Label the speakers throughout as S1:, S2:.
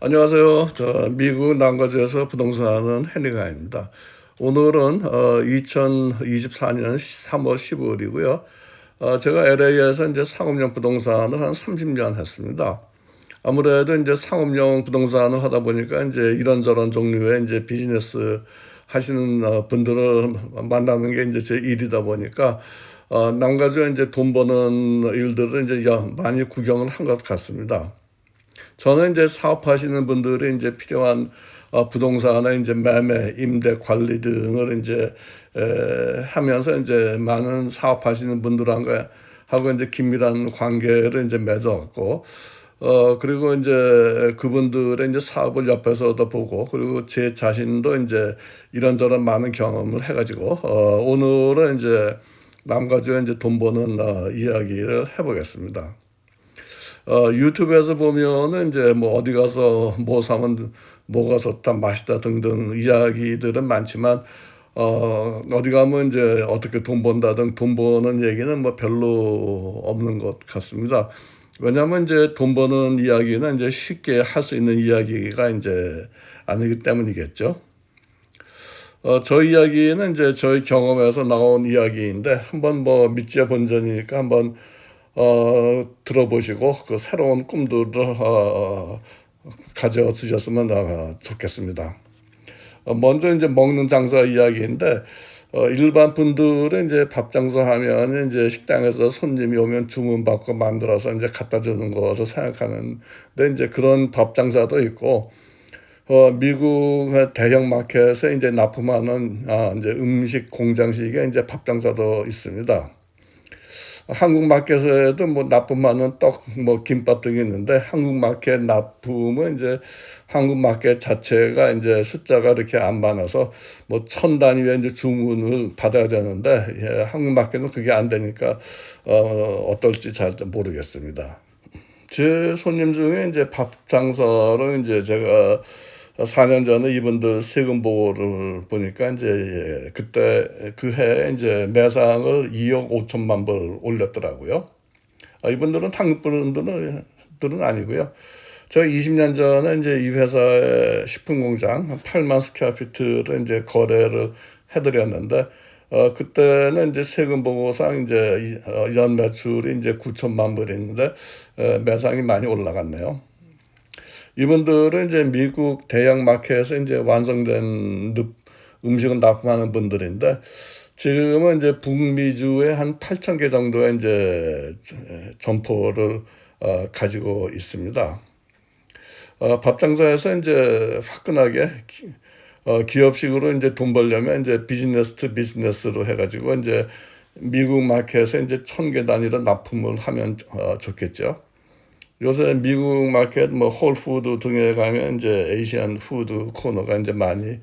S1: 안녕하세요. 저 미국 남가주에서 부동산하는 헨리가입니다. 오늘은 어, 2024년 3월 15일이고요. 어, 제가 LA에서 이제 상업용 부동산을 한 30년 했습니다. 아무래도 이제 상업용 부동산을 하다 보니까 이제 이런저런 종류의 이제 비즈니스 하시는 어, 분들을 만나는 게 이제 제 일이다 보니까 어, 남가주에 이제 돈 버는 일들을 이제 여- 많이 구경을 한 것 같습니다. 저는 이제 사업하시는 분들이 이제 필요한 어, 부동산의 이제 매매, 임대, 관리 등을 이제 에, 하면서 이제 많은 사업하시는 분들과 하고 이제 긴밀한 관계를 이제 맺어갖고 어 그리고 이제 그분들의 이제 사업을 옆에서도 보고 그리고 제 자신도 이제 이런저런 많은 경험을 해가지고 어 오늘은 이제 남가주에 이제 돈 버는 어, 이야기를 해보겠습니다. 어, 유튜브에서 보면은 이제 뭐 어디 가서 뭐 사면 뭐가 좋다, 맛있다 등등 이야기들은 많지만 어, 어디 가면 이제 어떻게 돈 번다든 돈 버는 얘기는 뭐 별로 없는 것 같습니다. 왜냐하면 이제 돈 버는 이야기는 이제 쉽게 할 수 있는 이야기가 이제 아니기 때문이겠죠. 어, 저 이야기는 이제 저희 경험에서 나온 이야기인데 한번 뭐 믿지야 본전이니까 한번 어, 들어보시고 그 새로운 꿈들을 어, 가져 주셨으면 어, 좋겠습니다. 어, 먼저 이제 먹는 장사 이야기인데 어, 일반 분들은 이제 밥 장사하면 이제 식당에서 손님이 오면 주문 받고 만들어서 이제 갖다 주는 것을 생각하는데 이제 그런 밥 장사도 있고 어, 미국 대형 마켓에 이제 납품하는 아, 이제 음식 공장식의 이제 밥 장사도 있습니다. 한국 마켓에도 뭐 납품하는 떡, 뭐 김밥 등이 있는데 한국 마켓 납품은 이제 한국 마켓 자체가 이제 숫자가 이렇게 안 많아서 뭐 천 단위의 이제 주문을 받아야 되는데 예, 한국 마켓은 그게 안 되니까 어 어떨지 잘 모르겠습니다. 제 손님 중에 이제 밥 장사로 이제 제가 4년 전에 이분들 세금 보고를 보니까 이제 예, 그때 그 해에 이제 매상을 2억 5천만 불 올렸더라고요. 아, 이분들은 한국 분들은 들은 아니고요. 저 20년 전에 이제 이 회사의 식품 공장 8만 스퀘어 피트를 이제 거래를 해드렸는데 어 그때는 이제 세금 보고상 이제 이- 어, 연 매출이 이제 9천만 불이었는데 어, 매상이 많이 올라갔네요. 이분들은 이제 미국 대형 마켓에서 이제 완성된 늪- 음식을 납품하는 분들인데 지금은 이제 북미주에 한 8천 개 정도의 이제 점포를 어, 가지고 있습니다. 어, 밥장사에서 이제 화끈하게 기- 어, 기업식으로 이제 돈 벌려면 이제 비즈니스 투 비즈니스로 해가지고 이제 미국 마켓에 이제 천 개 단위로 납품을 하면 어, 좋겠죠. 요새 미국 마켓 뭐 홀푸드 등에 가면 이제 에이시안 푸드 코너가 이제 많이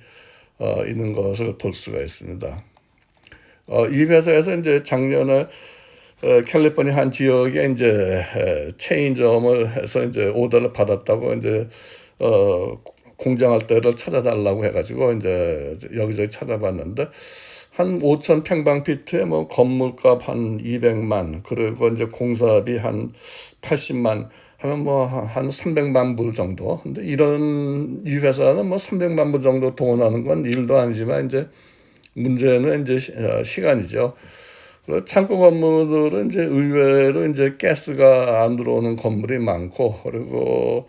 S1: 어, 있는 것을 볼 수가 있습니다. 어, 이 회사에서 이제 작년에 어, 캘리포니아 한 지역에 이제 에, 체인점을 해서 이제 오더를 받았다고 이제 어, 공장할 때를 찾아달라고 해가지고 이제 여기저기 찾아봤는데 한 5천 평방피트에 뭐 건물값 한 200만 그리고 이제 공사비 한 80만 하면 뭐 한 300만 불 정도. 근데 이런 이 회사는 뭐 300만 불 정도 돈하는 건 일도 아니지만 이제 문제는 이제 시- 어, 시간이죠. 그리고 창고 건물들은 이제 의외로 이제 가스가 안 들어오는 건물이 많고 그리고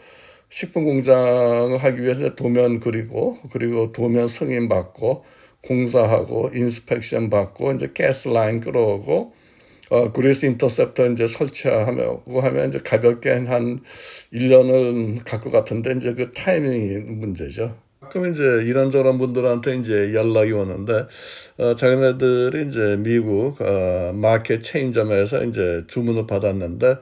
S1: 식품 공장을 하기 위해서 도면 그리고 그리고 도면 승인 받고 공사하고 인스펙션 받고 이제 가스 라인 끌어오고 어 그리스 인터셉터 이제 설치하고 하면 이제 가볍게 한 1년을 갈 것 같은데 이제 그 타이밍이 문제죠. 가끔 이제 이런저런 분들한테 이제 연락이 오는데 어 자기네들이 이제 미국 어 마켓 체인점에서 이제 주문을 받았는데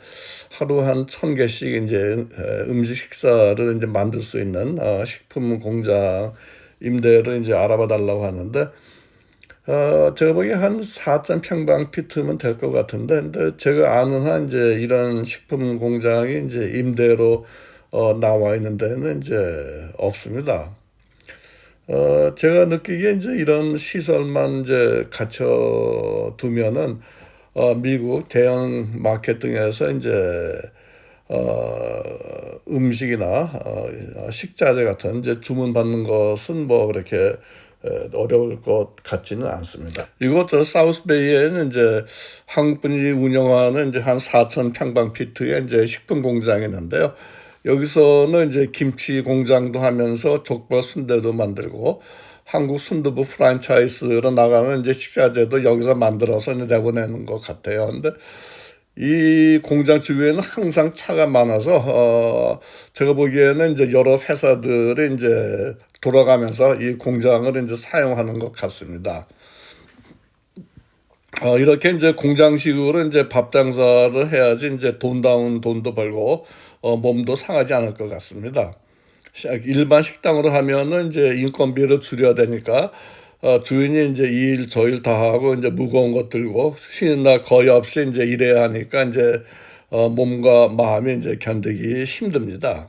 S1: 하루 한 천 개씩 이제 에, 음식 식사를 이제 만들 수 있는 어 식품 공장 임대를 이제 알아봐 달라고 하는데 어, 제가 보기에 한 4점 평방 피트면 될 것 같은데, 근데 제가 아는 한 이제 이런 식품 공장이 이제 임대로 어, 나와 있는 데는 이제 없습니다. 어, 제가 느끼기에 이제 이런 시설만 이제 갖춰 두면은 어, 미국 대형 마켓 등에서 이제 어, 음식이나 어, 식자재 같은 이제 주문 받는 것은 뭐 그렇게 에, 어려울 것 같지는 않습니다. 저 사우스베이에는 이제 한국분이 운영하는 이제 한 4천 평방 피트의 이제 식품 공장이 있는데요. 여기서는 이제 김치 공장도 하면서 족발 순대도 만들고 한국 순두부 프랜차이즈로 나가는 이제 식자재도 여기서 만들어서 이제 내보내는 것 같아요. 근데 이 공장 주위에는 항상 차가 많아서 어 제가 보기에는 이제 여러 회사들이 이제 돌아가면서 이 공장을 이제 사용하는 것 같습니다. 어 이렇게 이제 공장식으로 이제 밥 장사를 해야지 이제 돈다운 돈도 벌고 어 몸도 상하지 않을 것 같습니다. 시- 일반 식당으로 하면은 이제 인건비를 줄여야 되니까 어, 주인이 이제 이 일 저 일 다 하고 이제 무거운 것 들고 쉬는 날 거의 없이 이제 일해야 하니까 이제 어, 몸과 마음이 이제 견디기 힘듭니다.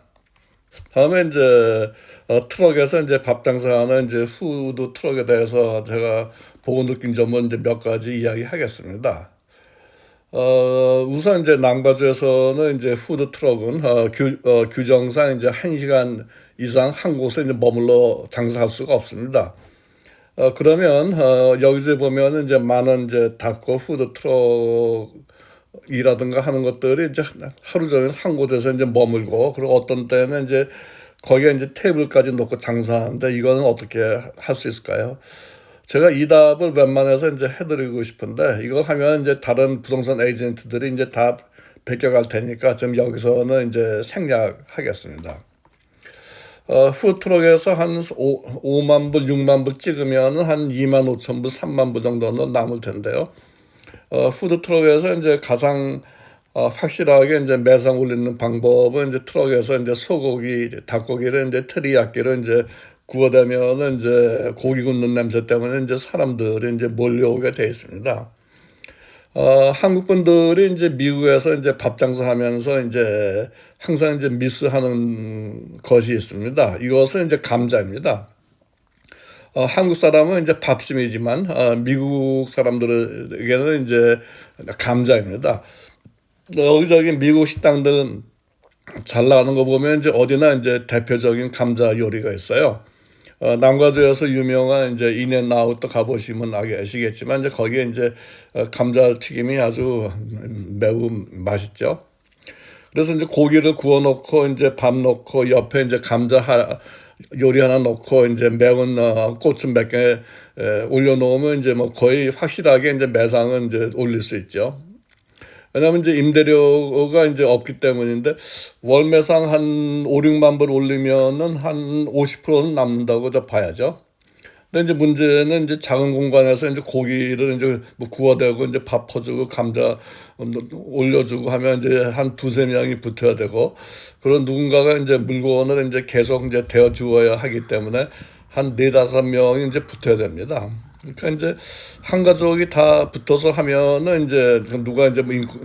S1: 다음에 이제 어, 트럭에서 이제 밥 장사하는 이제 후드 트럭에 대해서 제가 보고 느낀 점은 이제 몇 가지 이야기하겠습니다. 어, 우선 이제 남바주에서는 이제 푸드 트럭은 어, 규, 어, 규정상 이제 한 시간 이상 한 곳에 이제 머물러 장사할 수가 없습니다. 어, 그러면 어, 여기서 보면은 이제 많은 이제 닭고 푸드 트럭이라든가 하는 것들이 이제 하루 종일 한 곳에서 이제 머물고 그리고 어떤 때는 이제 거기에 이제 테이블까지 놓고 장사하는데 이거는 어떻게 할 수 있을까요? 제가 이 답을 웬만해서 이제 해드리고 싶은데 이걸 하면 이제 다른 부동산 에이전트들이 이제 다 베껴갈 테니까 지금 여기서는 이제 생략하겠습니다. 어, 후트럭에서 한 5, 5만 불, 6만 불 찍으면 한 2만 5천 불, 3만 불 정도는 남을 텐데요. 어, 푸드트럭에서 이제 가장 어, 확실하게 이제 매상 올리는 방법은 이제 트럭에서 이제 소고기, 닭고기를 이제 트리야끼로 이제 구워대면은 이제 고기 굽는 냄새 때문에 이제 사람들이 이제 몰려오게 돼 있습니다. 어, 한국 분들이 이제 미국에서 이제 밥 장사하면서 이제 항상 이제 미스하는 것이 있습니다. 이것은 이제 감자입니다. 어, 한국 사람은 이제 밥심이지만 어, 미국 사람들에게는 이제 감자입니다. 여기저기 미국 식당들은 잘 나가는 거 보면 이제 어디나 이제 대표적인 감자 요리가 있어요. 어, 남가주에서 유명한 이제 인앤아웃도 가보시면 아시겠지만 이제 거기에 이제 어, 감자 튀김이 아주 매우 맛있죠. 그래서 이제 고기를 구워 놓고 이제 밥 넣고 옆에 이제 감자 하, 요리 하나 넣고 이제 매운 어, 고추 몇 개 올려 놓으면 이제 뭐 거의 확실하게 이제 매상은 이제 올릴 수 있죠. 왜냐하면 이제 임대료가 이제 없기 때문인데 월 매상 한 5, 6만 불 올리면은 한 50%는 남는다고 저 봐야죠. 근데 이제 문제는 이제 작은 공간에서 이제 고기를 이제 뭐 구워대고 이제 밥 퍼주고 감자 올려주고 하면 이제 한 두세 명이 붙어야 되고 그런 누군가가 이제 물건을 이제 계속 이제 대어 주어야 하기 때문에 한 네다섯 명이 이제 붙어야 됩니다. 그러니까 이제 한 가족이 다 붙어서 하면은 이제 누가 이제 뭐, 인구,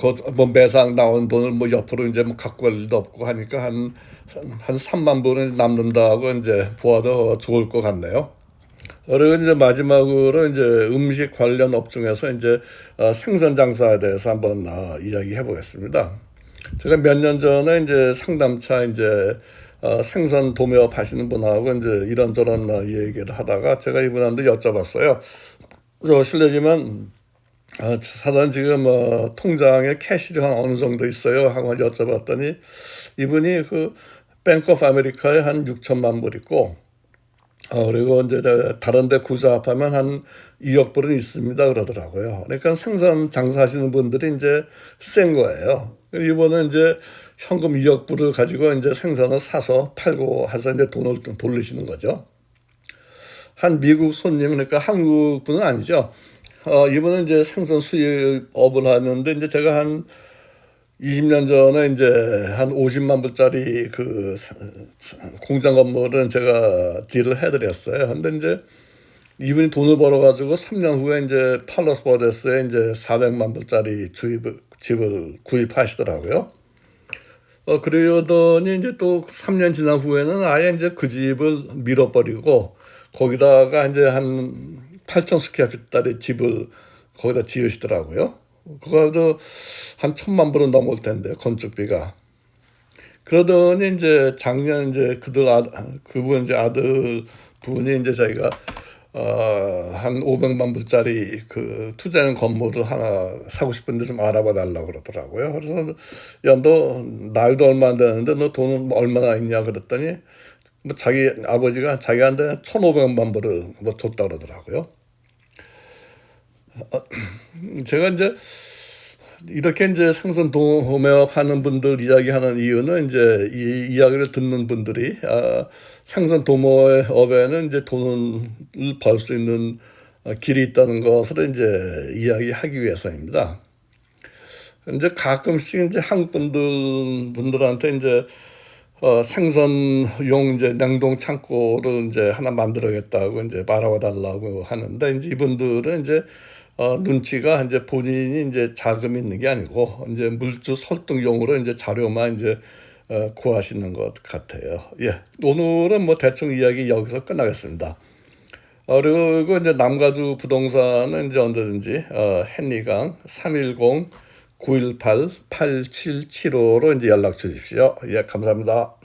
S1: 그, 뭐 매상 나온 돈을 뭐 옆으로 이제 뭐 갖고 갈 일도 없고 하니까 한, 한 3만 불은 남는다고 이제 보아도 좋을 것 같네요. 그리고 이제 마지막으로 이제 음식 관련 업종에서 이제 어, 생선 장사에 대해서 한번 어, 이야기해 보겠습니다. 제가 몇 년 전에 이제 상담차 이제 어, 생선 도매업 하시는 분하고 이제 이런저런 어, 얘기를 하다가 제가 이분한테 여쭤봤어요. 저 실례지만 어, 사단 지금 어, 통장에 캐시가 한 어느 정도 있어요 하고 여쭤봤더니 이분이 그 뱅크 오브 아메리카에 한 6천만 불 있고 어, 그리고 이제 다른 데 구조합하면 한 2억 불은 있습니다 그러더라고요. 그러니까 생선 장사하시는 분들이 이제 센 거예요. 이번은 이제 현금 2억 불을 가지고 이제 생선을 사서 팔고 해서 이제 돈을 좀 돌리시는 거죠. 한 미국 손님, 그러니까 한국 분은 아니죠. 어, 이분은 이제 생선 수입업을 하는데 이제 제가 한 20년 전에 이제 한 50만 불짜리 그 공장 건물은 제가 딜을 해드렸어요. 근데 이제 이분이 돈을 벌어가지고 3년 후에 이제 팔러스 버데스에 이제 400만 불짜리 주입을, 집을 구입하시더라고요. 어, 그러더니 이제 또 3년 지난 후에는 아예 이제 그 집을 밀어버리고 거기다가 이제 한 8천 스퀘어피트짜리 집을 거기다 지으시더라고요. 그거도 한 천만 불은 넘을 텐데 건축비가. 그러더니 이제 작년 이제 그들 아 그분 이제 아들 분이 이제 자기가 어 한 500만 불짜리 그 투자형 건물을 하나 사고 싶은데 좀 알아봐 달라고 그러더라고요. 그래서 야 너 나이도 얼마 안 되는데 너 돈은 얼마나 있냐 그랬더니 뭐 자기 아버지가 자기한테 1,500만 불을 뭐 줬다 그러더라고요. 어, 제가 이제 이렇게 이제 생선 도매업 하는 분들 이야기하는 이유는 이제 이 이야기를 듣는 분들이 아, 생선 도매업에는 이제 돈을 벌 수 있는 어, 길이 있다는 것을 이제 이야기하기 위해서입니다. 이제 가끔씩 이제 한국 분들 분들한테 이제 어, 생선용 이제 냉동 창고를 이제 하나 만들어야겠다고 이제 말아와 달라고 하는데 이제 이분들은 이제 어, 눈치가 이제 본인이 이제 자금이 있는 게 아니고 이제 물주 설득용으로 이제 자료만 이제 어, 구하시는 것 같아요. 예, 오늘은 뭐 대충 이야기 여기서 끝나겠습니다. 어, 그리고 이제 남가주 부동산은 이제 언제든지 어, hen리강 310 918 8775로 이제 연락 주십시오. 예, 감사합니다.